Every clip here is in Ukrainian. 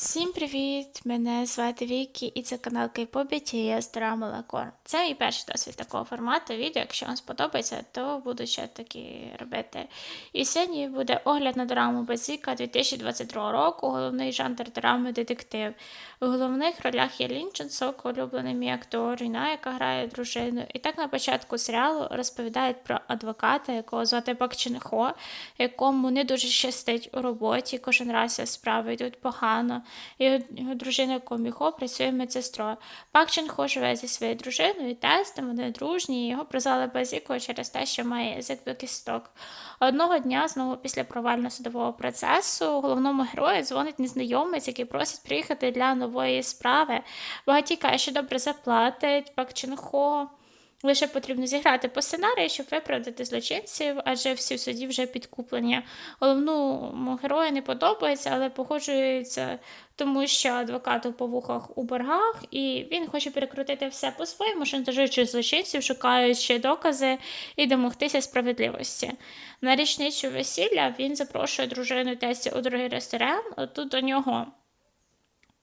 Всім привіт! Мене звати Вікі і це канал і я стара молоко. Це мій перший досвід такого формату відео. Якщо вам сподобається, то буду ще такі робити. І сьогодні буде огляд на драму Базіка 2022 року. Головний жанр драми детектив. У головних ролях є Лін Чонсок, улюблений мій актор, Іна, яка грає дружину. І так на початку серіалу розповідають про адвоката, якого звати Пак Чен Хо, якому не дуже щастить у роботі. Кожен раз справи йдуть погано. Його, дружина Коміхо працює медсестрою. Пак Чен Хо живе зі своєю дружиною тестом, вони дружні, його прозвали Базіко через те, що має язик до кісток. Одного дня, знову після провального судового процесу, головному герою дзвонить незнайомець, який просить приїхати для нової справи. Багатій каже, що добре заплатить, Пак Чен Хо Лише потрібно зіграти по сценарію, щоб виправдати злочинців, адже всі в суді вже підкуплені. Головному герою не подобається, але погоджується, тому що адвокат у повухах у боргах, і він хоче перекрутити все по-своєму, шантажуючи злочинців, шукаючи докази і домогтися справедливості. На річницю весілля він запрошує дружину Тесі у другий ресторан. Тут до нього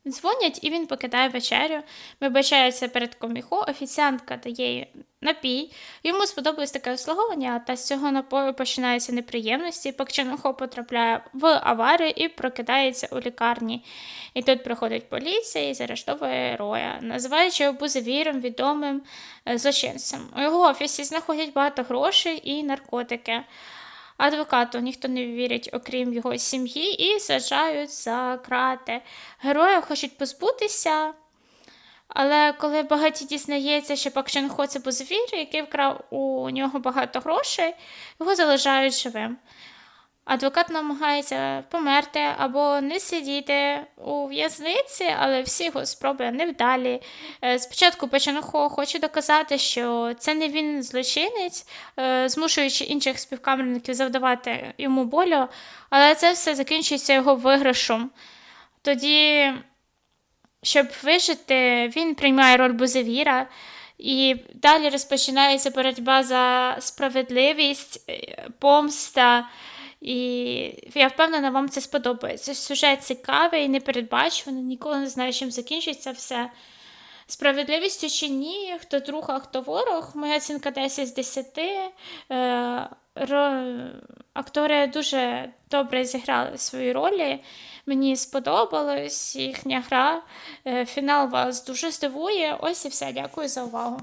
Дзвонять, і він покидає вечерю. Вибачається перед коміхо, офіціантка дає напій. Йому сподобалось таке обслуговування, та з цього напою починаються неприємності. Пак Ченхо потрапляє в аварію і прокидається у лікарні. І тут приходить поліція і заарештовує Роя, називаючи його бузевіром відомим е, злочинцем. У його офісі знаходять багато грошей і наркотики. Адвокату ніхто не вірить, окрім його сім'ї, і саджають за крати. Герої хочуть позбутися, але коли багаті дізнається, що Пак Чен Хо це бузвір, який вкрав у нього багато грошей, його залишають живим. Адвокат намагається померти або не сидіти у в'язниці, але всі його спроби невдалі. Е, Спочатку Печенохо хоче доказати, що це не він злочинець, е, змушуючи інших співкамерників завдавати йому болю, але це все закінчується його виграшом. Тоді, щоб вижити, він приймає роль Бузевіра. І далі розпочинається боротьба за справедливість, е, помста. І я впевнена, вам це сподобається. Сюжет цікавий, непередбачуваний, ніколи не знаю, чим закінчиться все. Справедливістю чи ні, хто друг, а хто ворог. Моя оцінка 10 з 10. Актори дуже добре зіграли свої ролі. Мені сподобалась їхня гра. Е, фінал вас дуже здивує. Ось і все. Дякую за увагу.